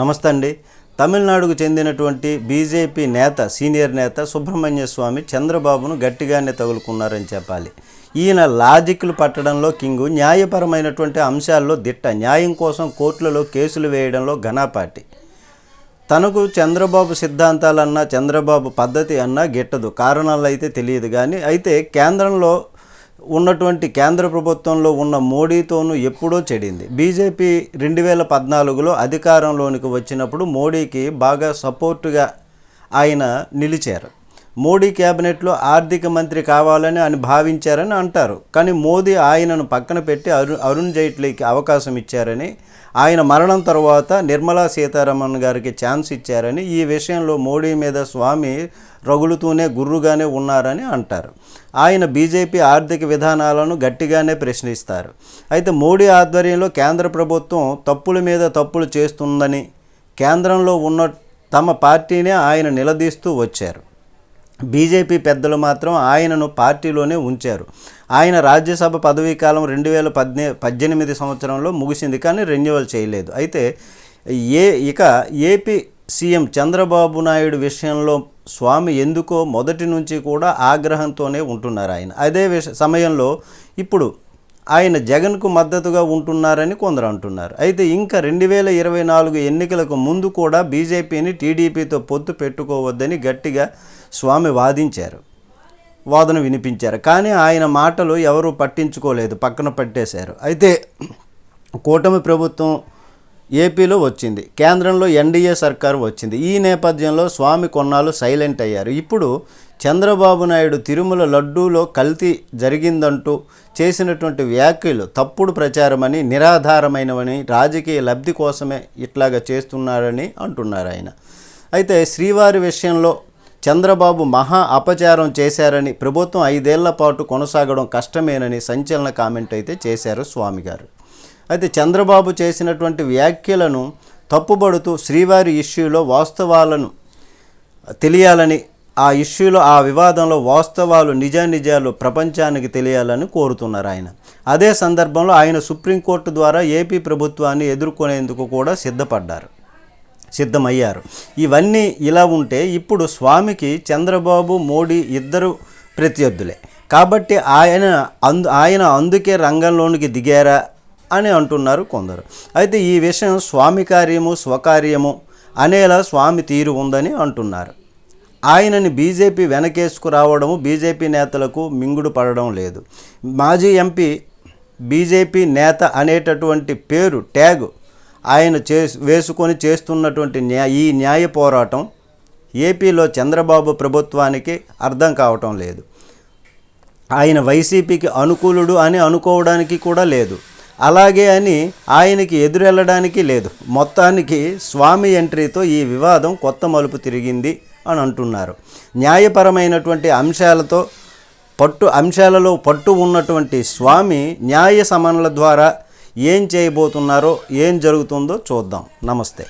నమస్తే అండి తమిళనాడుకు చెందినటువంటి బీజేపీ నేత సీనియర్ నేత సుబ్రహ్మణ్య స్వామి చంద్రబాబును గట్టిగానే తగులుకున్నారని చెప్పాలి. ఈయన లాజిక్లు పట్టడంలో కింగు న్యాయపరమైనటువంటి అంశాల్లో దిట్ట న్యాయం కోసం కోర్టులలో కేసులు వేయడంలో ఘనాపాటి. తనకు చంద్రబాబు సిద్ధాంతాలన్నా చంద్రబాబు పద్ధతి అన్నా గిట్టదు. కారణాలు అయితే తెలియదు కానీ అయితే కేంద్రంలో ఉన్నటువంటి కేంద్ర ప్రభుత్వంలో ఉన్న మోడీతోనూ ఎప్పుడో చెడింది. బీజేపీ రెండు వేల పద్నాలుగులో అధికారంలోనికి వచ్చినప్పుడు మోడీకి బాగా సపోర్టుగా ఆయన నిలిచారు. మోడీ క్యాబినెట్లో ఆర్థిక మంత్రి కావాలని అని భావించారని అంటారు. కానీ మోదీ ఆయనను పక్కన పెట్టి అరు అరుణ్ జైట్లీకి అవకాశం ఇచ్చారని ఆయన మరణం తర్వాత నిర్మలా సీతారామన్ గారికి ఛాన్స్ ఇచ్చారని ఈ విషయంలో మోడీ మీద స్వామి రగులుతూనే గుర్రుగానే ఉన్నారని అంటారు. ఆయన బీజేపీ ఆర్థిక విధానాలను గట్టిగానే ప్రశ్నిస్తారు. అయితే మోడీ ఆధ్వర్యంలో కేంద్ర ప్రభుత్వం తప్పుల మీద తప్పులు చేస్తుందని కేంద్రంలో ఉన్న తమ పార్టీనే ఆయన నిలదీస్తూ వచ్చారు. బీజేపీ పెద్దలు మాత్రం ఆయనను పార్టీలోనే ఉంచారు. ఆయన రాజ్యసభ పదవీ కాలం రెండు వేల పద్నే పద్దెనిమిది సంవత్సరంలో ముగిసింది కానీ రెన్యువల్ చేయలేదు. అయితే ఏ ఇక ఏపీ సీఎం చంద్రబాబు నాయుడు విషయంలో స్వామి ఎందుకో మొదటి నుంచి కూడా ఆగ్రహంతోనే ఉంటున్నారు ఆయన. అదే విష సమయంలో ఇప్పుడు ఆయన జగన్కు మద్దతుగా ఉంటున్నారని కొందరు అంటున్నారు. అయితే ఇంకా రెండు వేల ఇరవై నాలుగు ఎన్నికలకు ముందు కూడా బీజేపీని టీడీపీతో పొత్తు పెట్టుకోవద్దని గట్టిగా స్వామి వాదించారు. వాదన వినిపించారు. కానీ ఆయన మాటలు ఎవరూ పట్టించుకోలేదు పక్కన పట్టేశారు. అయితే కూటమి ప్రభుత్వం ఏపీలో వచ్చింది. కేంద్రంలో ఎన్డీఏ సర్కారు వచ్చింది. ఈ నేపథ్యంలో స్వామి కొన్నాళ్ళు సైలెంట్ అయ్యారు. ఇప్పుడు చంద్రబాబు నాయుడు తిరుమల లడ్డూలో కల్తీ జరిగిందంటూ చేసినటువంటి వ్యాఖ్యలు తప్పుడు ప్రచారమని నిరాధారమైనవని రాజకీయ లబ్ధి కోసమే ఇట్లాగా చేస్తున్నారని అంటున్నారు ఆయన. అయితే శ్రీవారి విషయంలో చంద్రబాబు మహా అపచారం చేశారని ప్రభుత్వం ఐదేళ్ళ పాటు కొనసాగడం కష్టమేనని సంచలన కామెంట్ అయితే చేశారు స్వామి గారు అయితే చంద్రబాబు చేసినటువంటి వ్యాఖ్యలను తప్పుబడుతూ శ్రీవారి ఇష్యూలో వాస్తవాలను తెలియాలని ఆ ఇష్యూలో ఆ వివాదంలో వాస్తవాలు నిజానిజాలు ప్రపంచానికి తెలియాలని కోరుతున్నారు ఆయన. అదే సందర్భంలో ఆయన సుప్రీంకోర్టు ద్వారా ఏపీ ప్రభుత్వాన్ని ఎదుర్కొనేందుకు కూడా సిద్ధపడ్డారు సిద్ధమయ్యారు. ఇవన్నీ ఇలా ఉంటే ఇప్పుడు స్వామికి చంద్రబాబు మోడీ ఇద్దరు ప్రత్యర్థులే. కాబట్టి ఆయన అందు ఆయన అందుకే రంగంలోనికి దిగారా? అని అంటున్నారు కొందరు. అయితే ఈ విషయం స్వామి కార్యము స్వకార్యము అనేలా స్వామి తీరు ఉందని అంటున్నారు. ఆయనని బీజేపీ వెనకేసుకురావడము బీజేపీ నేతలకు మింగుడు పడడం లేదు. మాజీ ఎంపీ బీజేపీ నేత అనేటటువంటి పేరు ట్యాగ్ ఆయన చే వేసుకొని చేస్తున్నటువంటి న్యాయ ఈ న్యాయ పోరాటం ఏపీలో చంద్రబాబు ప్రభుత్వానికి అర్థం కావటం లేదు. ఆయన వైసీపీకి అనుకూలుడు అని అనుకోవడానికి కూడా లేదు. అలాగే అని ఆయనకి ఎదురెళ్ళడానికి లేదు. మొత్తానికి స్వామి ఎంట్రీతో ఈ వివాదం కొత్త మలుపు తిరిగింది అని అంటున్నారు. న్యాయపరమైనటువంటి అంశాలతో పట్టు అంశాలలో పట్టు ఉన్నటువంటి స్వామి న్యాయ సమన్ల ద్వారా ఏం చేయబోతున్నారో ఏం జరుగుతుందో చూద్దాం. నమస్తే.